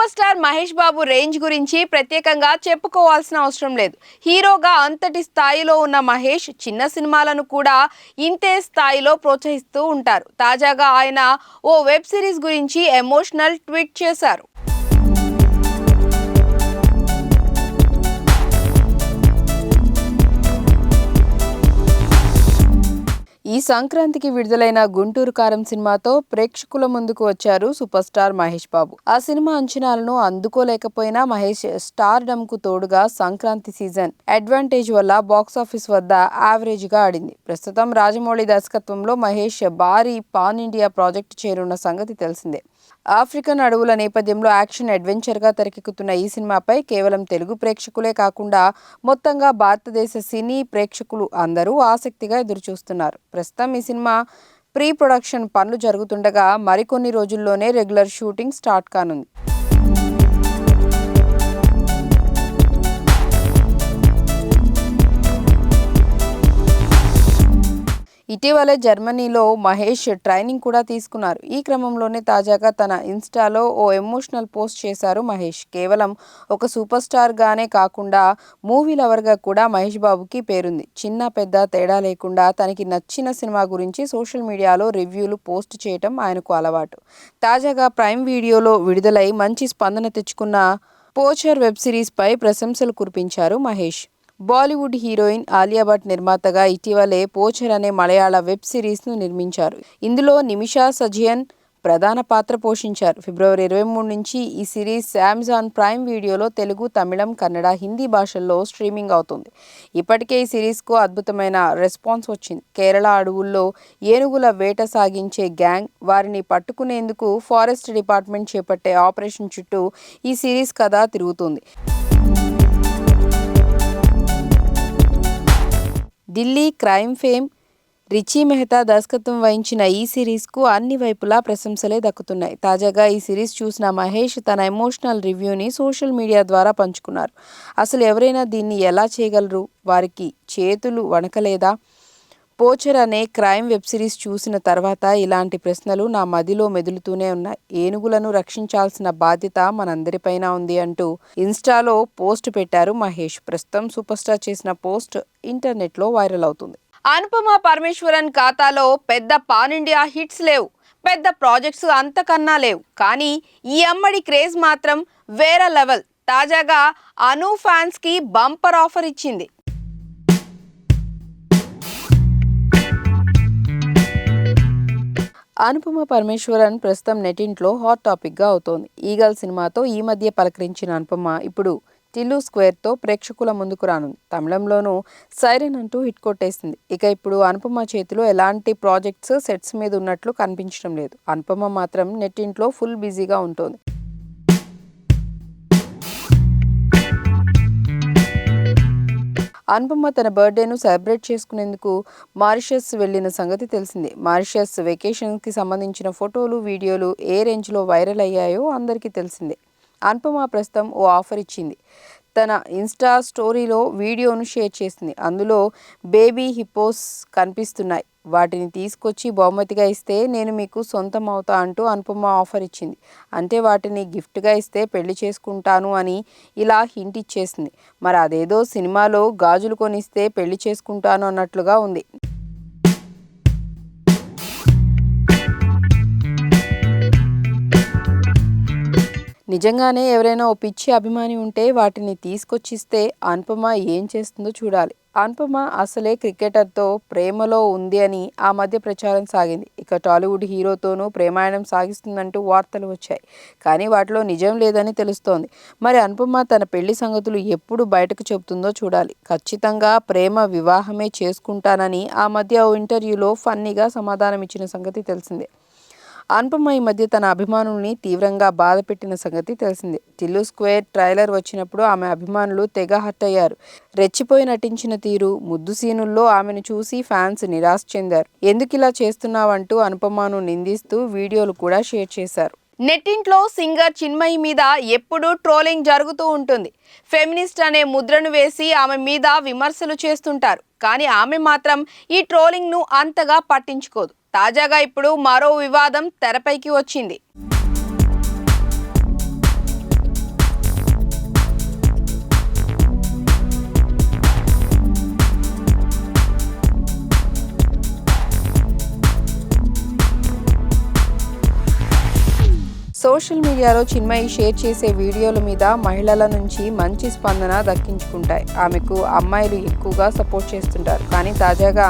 Super star Mahesh Babu range గురించి ప్రత్యేకంగా చెప్పుకోవాల్సిన అవసరం లేదు. హీరోగా అంతటి స్థాయిలో ఉన్న మహేష్ చిన్న సినిమాలను కూడా ఇంతే స్థాయిలో ప్రోత్సహిస్తూ ఉంటారు. తాజాగా ఆయన ఓ వెబ్ సిరీస్ గురించి ఎమోషనల్ ట్వీట్ చేశారు. సంక్రాంతికి విడుదలైన గుంటూరు కారం సినిమాతో ప్రేక్షకుల ముందుకు వచ్చారు సూపర్ స్టార్ మహేష్ బాబు. ఆ సినిమా అంచనాలను అందుకోలేకపోయినా మహేష్ స్టార్ డమ్కు తోడుగా సంక్రాంతి సీజన్ అడ్వాంటేజ్ వల్ల బాక్సాఫీస్ వద్ద యావరేజ్గా ఆడింది. ప్రస్తుతం రాజమౌళి దర్శకత్వంలో మహేష్ భారీ పాన్ ఇండియా ప్రాజెక్టు చేరున్న సంగతి తెలిసిందే. ఆఫ్రికన్ అడవుల నేపథ్యంలో యాక్షన్ అడ్వెంచర్గా తెరకెక్కుతున్న ఈ సినిమాపై కేవలం తెలుగు ప్రేక్షకులే కాకుండా మొత్తంగా భారతదేశ సినీ ప్రేక్షకులు అందరూ ఆసక్తిగా ఎదురుచూస్తున్నారు. ప్రస్తుతం ఈ సినిమా ప్రీ ప్రొడక్షన్ పనులు జరుగుతుండగా మరికొన్ని రోజుల్లోనే రెగ్యులర్ షూటింగ్ స్టార్ట్ కానుంది. ఇటీవలే జర్మనీలో మహేష్ ట్రైనింగ్ కూడా తీసుకున్నారు. ఈ క్రమంలోనే తాజాగా తన ఇన్స్టాలో ఓ ఎమోషనల్ పోస్ట్ చేశారు మహేష్. కేవలం ఒక సూపర్ స్టార్గానే కాకుండా మూవీ లవర్గా కూడా మహేష్ బాబుకి పేరుంది. చిన్న పెద్ద తేడా లేకుండా తనకి నచ్చిన సినిమా గురించి సోషల్ మీడియాలో రివ్యూలు పోస్ట్ చేయటం ఆయనకు అలవాటు. తాజాగా ప్రైమ్ వీడియోలో విడుదలై మంచి స్పందన తెచ్చుకున్న పోచర్ వెబ్ సిరీస్ పై ప్రశంసలు కురిపించారు మహేష్. బాలీవుడ్ హీరోయిన్ ఆలియా భట్ నిర్మాతగా ఇటీవలే పోచర్ అనే మలయాళ వెబ్ సిరీస్ను నిర్మించారు. ఇందులో నిమిషా సజియన్ ప్రధాన పాత్ర పోషించారు. ఫిబ్రవరి ఇరవై మూడు నుంచి ఈ సిరీస్ అమెజాన్ ప్రైమ్ వీడియోలో తెలుగు తమిళం కన్నడ హిందీ భాషల్లో స్ట్రీమింగ్ అవుతుంది. ఇప్పటికే ఈ సిరీస్కు అద్భుతమైన రెస్పాన్స్ వచ్చింది. కేరళ అడవుల్లో ఏనుగుల వేట సాగించే గ్యాంగ్ వారిని పట్టుకునేందుకు ఫారెస్ట్ డిపార్ట్మెంట్ చేపట్టే ఆపరేషన్ చుట్టూ ఈ సిరీస్ కథ తిరుగుతుంది. Delhi crime fame Richie Mehta దర్శకత్వం వహించిన ఈ సిరీస్కు అన్ని వైపులా ప్రశంసలే దక్కుతున్నాయి. తాజాగా ఈ సిరీస్ చూసిన మహేష్ తన ఎమోషనల్ రివ్యూని సోషల్ మీడియా ద్వారా పంచుకున్నారు. అసలు ఎవరైనా దీన్ని ఎలా చేయగలరు? వారికి చేతులు వణకలేదా? పోచర్ అనే క్రైమ్ వెబ్ సిరీస్ చూసిన తర్వాత ఇలాంటి ప్రశ్నలు నా మదిలో మెదులుతూనే ఉన్నాయి. ఏనుగులను రక్షించాల్సిన బాధ్యత మనందరిపైన ఉంది అంటూ ఇన్స్టాలో పోస్ట్ పెట్టారు మహేష్. ప్రస్తుతం సూపర్ స్టార్ చేసిన పోస్ట్ ఇంటర్నెట్లో వైరల్ అవుతుంది. అనుపమ పరమేశ్వరన్ ఖాతాలో పెద్ద పాన్ ఇండియా హిట్స్ లేవు. పెద్ద ప్రాజెక్ట్స్ అంతకన్నా లేవు. కానీ ఈ అమ్మడి క్రేజ్ మాత్రం వేరే లెవెల్. తాజాగా అను ఫ్యాన్స్కి బంపర్ ఆఫర్ ఇచ్చింది. అనుపమ పరమేశ్వరన్ ప్రస్తుతం నెటింట్లో హాట్ టాపిక్గా అవుతోంది. ఈగల్ సినిమాతో ఈ మధ్య పలకరించిన అనుపమ ఇప్పుడు టిల్లు స్క్వేర్తో ప్రేక్షకుల ముందుకు రానుంది. తమిళంలోనూ సైరన్ అంటూ హిట్ కొట్టేసింది. ఇక ఇప్పుడు అనుపమ చేతిలో ఎలాంటి ప్రాజెక్ట్స్ సెట్స్ మీద ఉన్నట్లు కనిపించడం లేదు. అనుపమ మాత్రం నెట్టింట్లో ఫుల్ బిజీగా ఉంటుంది. అనుపమ తన బర్త్డేను సెలబ్రేట్ చేసుకునేందుకు మారిషస్ వెళ్ళిన సంగతి తెలిసిందే. మారిషస్ వెకేషన్కి సంబంధించిన ఫోటోలు వీడియోలు ఏ రేంజ్లో వైరల్ అయ్యాయో అందరికీ తెలిసిందే. అనుపమ ప్రస్తుతం ఓ ఆఫర్ ఇచ్చింది. తన ఇన్స్టా స్టోరీలో వీడియోను షేర్ చేసింది. అందులో బేబీ హిపోస్ కనిపిస్తున్నాయి. వాటిని తీసుకొచ్చి బహుమతిగా ఇస్తే నేను మీకు సొంతం అవుతా అంటూ అనుపమ ఆఫర్ ఇచ్చింది. అంటే వాటిని గిఫ్ట్గా ఇస్తే పెళ్ళి చేసుకుంటాను అని ఇలా హింట్ ఇచ్చేసింది. మరి అదేదో సినిమాలో గాజులు కొనిస్తే పెళ్ళి చేసుకుంటాను అన్నట్లుగా ఉంది. నిజంగానే ఎవరైనా ఓ పిచ్చి అభిమాని ఉంటే వాటిని తీసుకొచ్చిస్తే అనుపమ ఏం చేస్తుందో చూడాలి. అనుపమ అసలే క్రికెటర్తో ప్రేమలో ఉంది అని ఆ మధ్య ప్రచారం సాగింది. ఇక టాలీవుడ్ హీరోతోనూ ప్రేమాయణం సాగిస్తుందంటూ వార్తలు వచ్చాయి. కానీ వాటిలో నిజం లేదని తెలుస్తోంది. మరి అనుపమ తన పెళ్ళి సంగతులు ఎప్పుడు బయటకు చెబుతుందో చూడాలి. ఖచ్చితంగా ప్రేమ వివాహమే చేసుకుంటానని ఆ మధ్య ఓ ఇంటర్వ్యూలో ఫన్నీగా సమాధానం ఇచ్చిన సంగతి తెలిసిందే. అనుపమ ఈ మధ్య తన అభిమానుల్ని తీవ్రంగా బాధపెట్టిన సంగతి తెలిసిందే. టిల్లు స్క్వేర్ ట్రైలర్ వచ్చినప్పుడు ఆమె అభిమానులు తెగ హట్ అయ్యారు. రెచ్చిపోయి నటించిన తీరు ముద్దు సీనుల్లో ఆమెను చూసి ఫ్యాన్స్ నిరాశ చెందారు. ఎందుకు ఇలా చేస్తున్నావంటూ అనుపమను నిందిస్తూ వీడియోలు కూడా షేర్ చేశారు. నెట్టింట్లో సింగర్ చిన్మయి మీద ఎప్పుడూ ట్రోలింగ్ జరుగుతూ ఉంటుంది. ఫెమినిస్ట్ అనే ముద్రను వేసి ఆమె మీద విమర్శలు చేస్తుంటారు. కానీ ఆమె మాత్రం ఈ ట్రోలింగ్ను అంతగా పట్టించుకోదు. తాజాగా ఇప్పుడు మరో వివాదం తెరపైకి వచ్చింది. సోషల్ మీడియాలో చిన్మయి షేర్ చేసే వీడియోల మీద మహిళల నుంచి మంచి స్పందన దక్కించుకుంటాయి. ఆమెకు అమ్మాయిలు ఎక్కువగా సపోర్ట్ చేస్తుంటారు. కానీ తాజాగా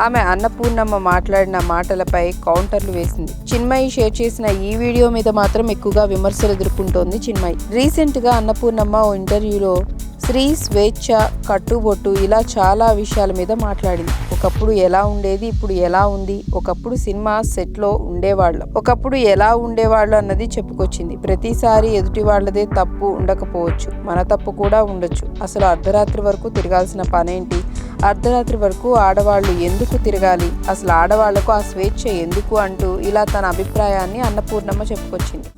ఆమె అన్నపూర్ణమ్మ మాట్లాడిన మాటలపై కౌంటర్లు వేసింది. చిన్మయి షేర్ చేసిన ఈ వీడియో మీద మాత్రం ఎక్కువగా విమర్శలు ఎదుర్కొంటోంది చిన్మయి. రీసెంట్గా అన్నపూర్ణమ్మ ఓ ఇంటర్వ్యూలో స్త్రీ స్వేచ్ఛ కట్టుబొట్టు ఇలా చాలా విషయాల మీద మాట్లాడింది. ఒకప్పుడు ఎలా ఉండేది ఇప్పుడు ఎలా ఉంది? ఒకప్పుడు సినిమా సెట్లో ఉండేవాళ్ళం. ఒకప్పుడు ఎలా ఉండేవాళ్ళు అన్నది చెప్పుకొచ్చింది. ప్రతిసారి ఎదుటి వాళ్ళదే తప్పు ఉండకపోవచ్చు. మన తప్పు కూడా ఉండొచ్చు. అసలు అర్ధరాత్రి వరకు తిరగాల్సిన పనేంటి? అర్ధరాత్రి వరకు ఆడవాళ్ళు ఎందుకు తిరగాలి? అసలు ఆడవాళ్ళకు ఆ స్వేచ్ఛ ఎందుకు అంటూ ఇలా తన అభిప్రాయాన్ని అన్నపూర్ణమ్మ చెప్పుకొచ్చింది.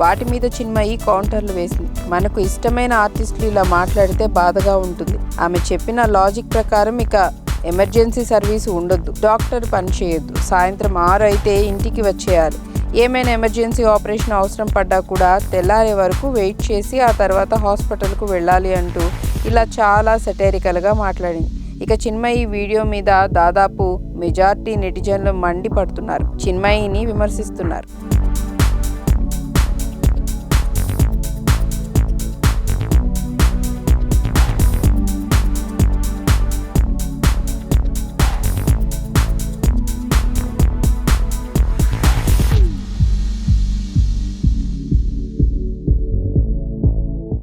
వాటి మీద చిన్మయి కౌంటర్లు వేసింది. మనకు ఇష్టమైన ఆర్టిస్టులు ఇలా మాట్లాడితే బాధగా ఉంటుంది. ఆమె చెప్పిన లాజిక్ ప్రకారం ఇక ఎమర్జెన్సీ సర్వీస్ ఉండొద్దు. డాక్టర్ పని చేయొద్దు. సాయంత్రం ఆరు అయితే ఇంటికి వచ్చేయాలి. ఏమైనా ఎమర్జెన్సీ ఆపరేషన్ అవసరం పడ్డా కూడా తెల్లారే వరకు వెయిట్ చేసి ఆ తర్వాత హాస్పిటల్కు వెళ్ళాలి అంటూ ఇలా చాలా సెటరికల్గా మాట్లాడింది. ఇక చిన్మయి వీడియో మీద దాదాపు మెజార్టీ నెటిజన్లు మండిపడుతున్నారు. చిన్మయిని విమర్శిస్తున్నారు.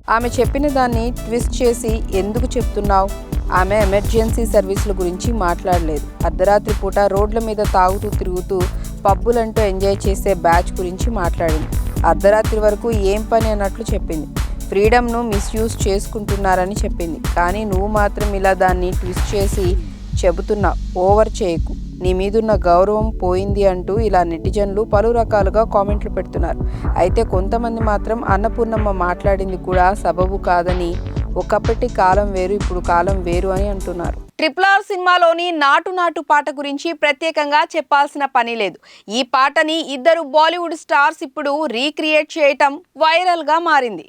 ఆమె చెప్పిన దాన్ని ట్విస్ట్ చేసి ఎందుకు చెప్తున్నావు? ఆమె ఎమర్జెన్సీ సర్వీసుల గురించి మాట్లాడలేదు. అర్ధరాత్రి పూట రోడ్ల మీద తాగుతూ తిరుగుతూ పబ్బులంటూ ఎంజాయ్ చేసే బ్యాచ్ గురించి మాట్లాడింది. అర్ధరాత్రి వరకు ఏం పని అన్నట్లు చెప్పింది. ఫ్రీడమ్ను మిస్యూజ్ చేసుకుంటున్నారని చెప్పింది. కానీ నువ్వు మాత్రం ఇలా దాన్ని ట్విస్ట్ చేసి చెబుతున్నా ఓవర్ చేయకు. నీ మీదున్న గౌరవం పోయింది అంటూ ఇలా నెటిజన్లు పలు రకాలుగా కామెంట్లు పెడుతున్నారు. అయితే కొంతమంది మాత్రం అన్నపూర్ణమ్మ మాట్లాడింది కూడా సబబు కాదని ఒకప్పటి కాలం వేరు ఇప్పుడు కాలం వేరు అని అంటున్నారు. ట్రిపుల్ ఆర్ సినిమాలోని నాటు నాటు పాట గురించి ప్రత్యేకంగా చెప్పాల్సిన పని లేదు. ఈ పాటని ఇద్దరు బాలీవుడ్ స్టార్స్ ఇప్పుడు రీక్రియేట్ చేయటం వైరల్గా మారింది.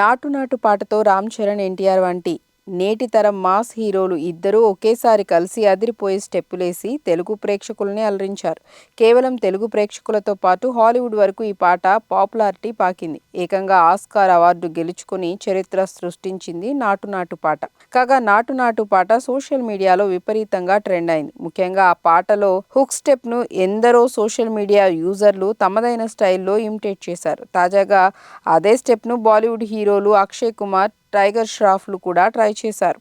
నాటు నాటు పాటతో రామ్ చరణ్ ఎన్టీఆర్ వంటి నేటి తరం మాస్ హీరోలు ఇద్దరూ ఒకేసారి కలిసి అదిరిపోయే స్టెప్పులేసి తెలుగు ప్రేక్షకుల్ని అలరించారు. కేవలం తెలుగు ప్రేక్షకులతో పాటు హాలీవుడ్ వరకు ఈ పాట పాపులారిటీ పాకింది. ఏకంగా ఆస్కార్ అవార్డు గెలుచుకుని చరిత్ర సృష్టించింది నాటు నాటు పాట. కాగా నాటు నాటు పాట సోషల్ మీడియాలో విపరీతంగా ట్రెండ్ అయింది. ముఖ్యంగా ఆ పాటలో హుక్ స్టెప్ను ఎందరో సోషల్ మీడియా యూజర్లు తమదైన స్టైల్లో ఇమిటేట్ చేశారు. తాజాగా అదే స్టెప్ను బాలీవుడ్ హీరోలు అక్షయ్ కుమార్ టైగర్ ష్రాఫ్లు కూడా ట్రై చేశారు.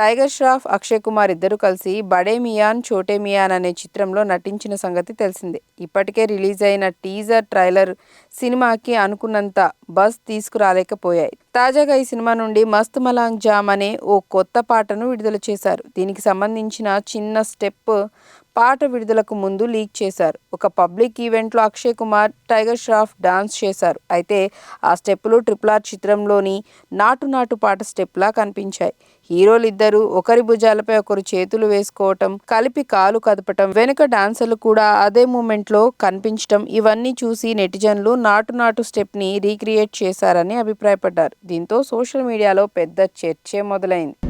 టైగర్ ష్రాఫ్ అక్షయ్ కుమార్ ఇద్దరు కలిసి బడే మియాన్ చోటే మియాన్ అనే చిత్రంలో నటించిన సంగతి తెలిసిందే. ఇప్పటికే రిలీజ్ అయిన టీజర్ ట్రైలర్ సినిమాకి అనుకున్నంత బస్ తీసుకురాలేకపోయాయి. తాజాగా ఈ సినిమా నుండి మస్త్ మలాంగ్ జామ్ అనే ఓ కొత్త పాటను విడుదల చేశారు. దీనికి సంబంధించిన చిన్న స్టెప్ పాట విడుదలకు ముందు లీక్ చేశారు. ఒక పబ్లిక్ ఈవెంట్లో అక్షయ్ కుమార్ టైగర్ ష్రాఫ్ డాన్స్ చేశారు. అయితే ఆ స్టెప్పులు ట్రిపుల్ ఆర్ చిత్రంలోని నాటు నాటు పాట స్టెప్లా కనిపించాయి. హీరోలు ఒకరి భుజాలపై ఒకరు చేతులు వేసుకోవటం కలిపి కాలు కదపటం వెనుక డాన్సర్లు కూడా అదే మూమెంట్లో కనిపించటం ఇవన్నీ చూసి నెటిజన్లు నాటు నాటు స్టెప్ని రీక్రియేట్ చేశారని అభిప్రాయపడ్డారు. దీంతో సోషల్ మీడియాలో పెద్ద చర్చే మొదలైంది.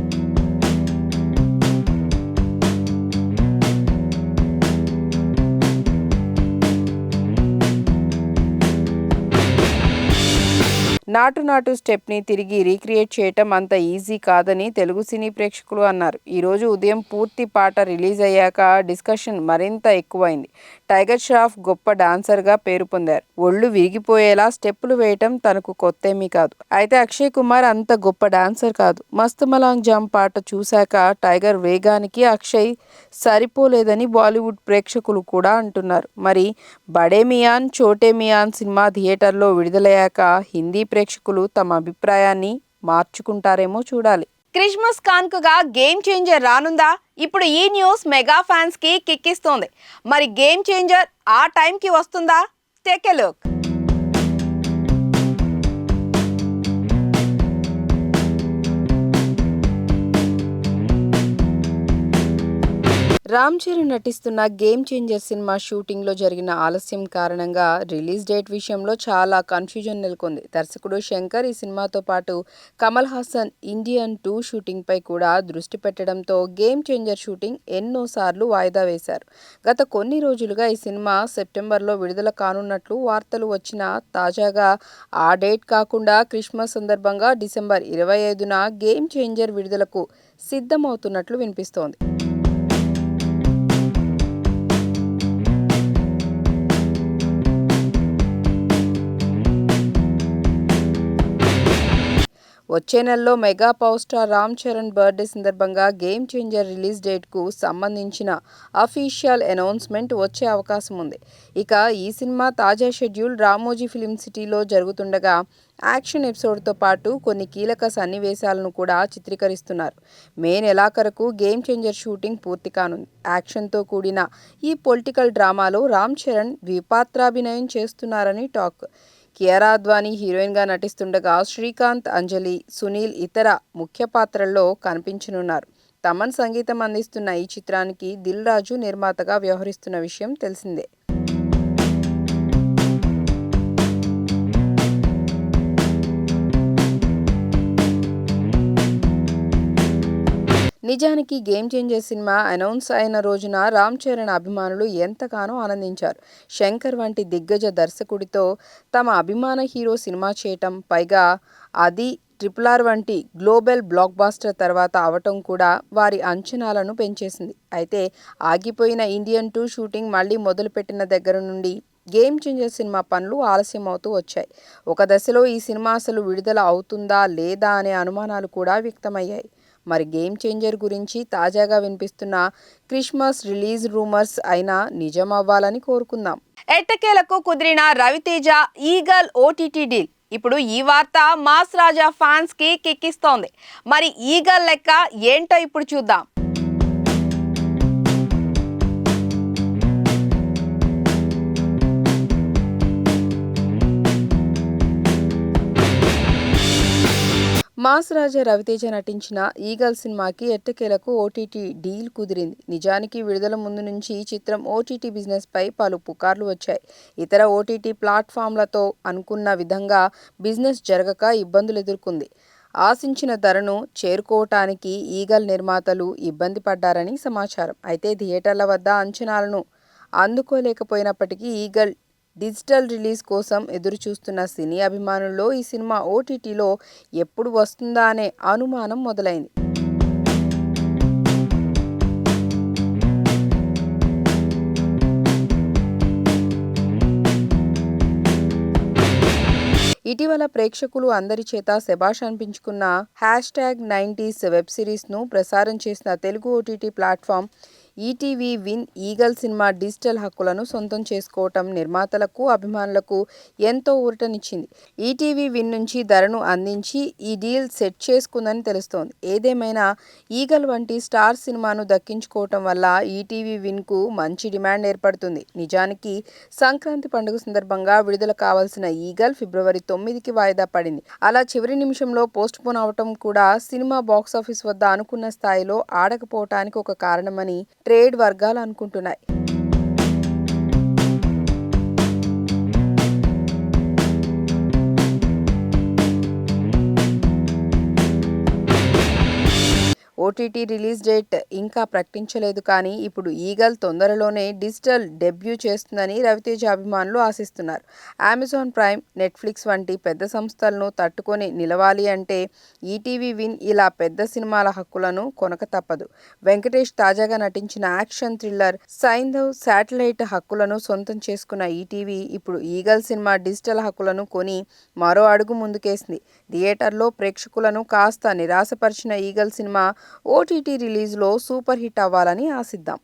నాటు నాటు స్టెప్ని తిరిగి రీక్రియేట్ చేయటం అంత ఈజీ కాదని తెలుగు సినీ ప్రేక్షకులు అన్నారు. ఈరోజు ఉదయం పూర్తి పాట రిలీజ్ అయ్యాక డిస్కషన్ మరింత ఎక్కువైంది. టైగర్ ష్రాఫ్ గొప్ప డాన్సర్గా పేరు పొందారు. ఒళ్ళు విరిగిపోయేలా స్టెప్పులు వేయటం తనకు కొత్తేమీ కాదు. అయితే అక్షయ్ కుమార్ అంత గొప్ప డాన్సర్ కాదు. మస్త్ మలాంగ్ జామ్ పాట చూశాక టైగర్ వేగానికి అక్షయ్ సరిపోలేదని బాలీవుడ్ ప్రేక్షకులు కూడా అంటున్నారు. మరి బడే మియాన్ చోటే మియాన్ సినిమా థియేటర్లో విడుదలయ్యాక హిందీ ప్రేక్షకులు తమ అభిప్రాయాన్ని మార్చుకుంటారేమో చూడాలి. క్రిస్మస్ కానుకగా గేమ్ చేంజర్ రానుందా? ఇప్పుడు ఈ న్యూస్ మెగా ఫ్యాన్స్కి కిక్కిస్తోంది. మరి గేమ్ చేంజర్ ఆ టైంకి వస్తుందా? Take a look. Ram Charan నటిస్తున్న గేమ్ చేంజర్ సినిమా షూటింగ్లో జరిగిన ఆలస్యం కారణంగా రిలీజ్ డేట్ విషయంలో చాలా కన్ఫ్యూజన్ నెలకొంది. దర్శకుడు శంకర్ ఈ సినిమాతో పాటు కమల్ హాసన్ ఇండియన్ టూ షూటింగ్పై కూడా దృష్టి పెట్టడంతో గేమ్ చేంజర్ షూటింగ్ ఎన్నోసార్లు వాయిదా వేశారు. గత కొన్ని రోజులుగా ఈ సినిమా సెప్టెంబర్లో విడుదల కానున్నట్లు వార్తలు వచ్చినా తాజాగా ఆ డేట్ కాకుండా క్రిస్మస్ సందర్భంగా డిసెంబర్ ఇరవై ఐదున గేమ్ చేంజర్ విడుదలకు సిద్ధమవుతున్నట్లు వినిపిస్తోంది. వచ్చే నెలలో mega power star Ram Charan birthday సందర్భంగా గేమ్ చేంజర్ రిలీజ్ డేట్కు సంబంధించిన అఫీషియల్ అనౌన్స్మెంట్ వచ్చే అవకాశం ఉంది. ఇక ఈ సినిమా తాజా షెడ్యూల్ రామోజీ ఫిలిం సిటీలో జరుగుతుండగా యాక్షన్ ఎపిసోడ్తో పాటు కొన్ని కీలక సన్నివేశాలను కూడా చిత్రీకరిస్తున్నారు. మే నెలాఖరుకు గేమ్ చేంజర్ షూటింగ్ పూర్తి కానుంది. యాక్షన్తో కూడిన ఈ పొలిటికల్ డ్రామాలో రామ్ చరణ్ ద్విపాత్రాభినయం చేస్తున్నారని టాక్ కియారా అద్వానీ హీరోయిన్గా నటిస్తుండగా శ్రీకాంత్ అంజలి సునీల్ ఇతర ముఖ్య పాత్రల్లో కనిపించనున్నారు. తమన్ సంగీతం అందిస్తున్న ఈ చిత్రానికి దిల్ రాజు నిర్మాతగా వ్యవహరిస్తున్న విషయం తెలిసిందే. నిజానికి గేమ్ చేంజర్ సినిమా అనౌన్స్ అయిన రోజున రామ్ చరణ్ అభిమానులు ఎంతగానో ఆనందించారు. శంకర్ వంటి దిగ్గజ దర్శకుడితో తమ అభిమాన హీరో సినిమా చేయటం పైగా అది ట్రిపుల్ ఆర్ వంటి గ్లోబల్ బ్లాక్ బాస్టర్ తర్వాత అవటం కూడా వారి అంచనాలను పెంచేసింది. అయితే ఆగిపోయిన ఇండియన్ టూ షూటింగ్ మళ్ళీ మొదలుపెట్టిన దగ్గర నుండి గేమ్ చేంజర్ సినిమా పనులు ఆలస్యం అవుతూ వచ్చాయి. ఒక దశలో ఈ సినిమా అసలు విడుదల అవుతుందా లేదా అనే అనుమానాలు కూడా వ్యక్తమయ్యాయి. మరి గేమ్ చేంజర్ గురించి తాజాగా వినిపిస్తున్న క్రిస్మస్ రిలీజ్ రూమర్స్ అయినా నిజం అవ్వాలని కోరుకుందాం. ఎట్టకేలకు కుదిరిన రవితేజ ఈగల్ ఓటీటీ డీల్. ఇప్పుడు ఈ వార్త మాస్ రాజా ఫ్యాన్స్కి కిక్కిస్తోంది. మరి ఈగల్ లెక్క ఏంటో ఇప్పుడు చూద్దాం. మాస్ రాజా రవితేజ నటించిన ఈగల్ సినిమాకి ఎట్టకేలకు ఓటీటీ డీల్ కుదిరింది. నిజానికి విడుదల ముందు నుంచి ఈ చిత్రం ఓటీటీ బిజినెస్ పై పలు పుకార్లు వచ్చాయి. ఇతర ఓటీటీ ప్లాట్ఫామ్లతో అనుకున్న విధంగా బిజినెస్ జరగక ఇబ్బందులు ఎదుర్కొంది. ఆశించిన ధరను చేరుకోవటానికి ఈగల్ నిర్మాతలు ఇబ్బంది పడ్డారని సమాచారం. అయితే థియేటర్ల వద్ద అంచనాలను అందుకోలేకపోయినప్పటికీ ఈగల్ డిజిటల్ రిలీజ్ కోసం ఎదురుచూస్తున్న సినీ అభిమానుల్లో ఈ సినిమా ఓటీటీలో ఎప్పుడు వస్తుందా అనే అనుమానం మొదలైంది. ఇటీవల ప్రేక్షకులు అందరి చేత శబాష్ అనిపించుకున్న హ్యాష్ ట్యాగ్ నైంటీస్ వెబ్ సిరీస్ను ప్రసారం చేసిన Telugu OTT platform ETV Win Eagle cinema digital హక్కులను సొంతం చేసుకోవటం నిర్మాతలకు అభిమానులకు ఎంతో ఊరటనిచ్చింది. ఈటీవీ విన్ నుంచి ధరను అందించి ఈ డీల్ సెట్ చేసుకుందని తెలుస్తోంది. ఏదేమైనా ఈగల్ వంటి స్టార్ సినిమాను దక్కించుకోవటం వల్ల ఈటీవీ విన్కు మంచి డిమాండ్ ఏర్పడుతుంది. నిజానికి సంక్రాంతి పండుగ సందర్భంగా విడుదల కావాల్సిన ఈగల్ ఫిబ్రవరి తొమ్మిదికి వాయిదా పడింది. అలా చివరి నిమిషంలో పోస్ట్ పోన్ అవటం కూడా సినిమా బాక్సాఫీస్ వద్ద అనుకున్న స్థాయిలో ఆడకపోవటానికి ఒక కారణమని ట్రేడ్ వర్గాలు అనుకుంటున్నాయి. ఓటీటీ రిలీజ్ డేట్ ఇంకా ప్రకటించలేదు కానీ ఇప్పుడు ఈగల్ తొందరలోనే డిజిటల్ డెబ్యూ చేస్తుందని రవితేజ అభిమానులు ఆశిస్తున్నారు. అమెజాన్ ప్రైమ్ నెట్ఫ్లిక్స్ వంటి పెద్ద సంస్థలను తట్టుకొని నిలవాలి అంటే ఈటీవీ విన్ ఇలా పెద్ద సినిమాల హక్కులను కొనక తప్పదు. వెంకటేష్ తాజాగా నటించిన యాక్షన్ థ్రిల్లర్ సైంధవ్ శాటిలైట్ హక్కులను సొంతం చేసుకున్న ఈటీవీ ఇప్పుడు ఈగల్ సినిమా డిజిటల్ హక్కులను కొని మరో అడుగు ముందుకేసింది. థియేటర్లో ప్రేక్షకులను కాస్త నిరాశపరిచిన ఈగల్ సినిమా ఓటీటీ రిలీజ్లో సూపర్ హిట్ అవ్వాలని ఆశిద్దాం.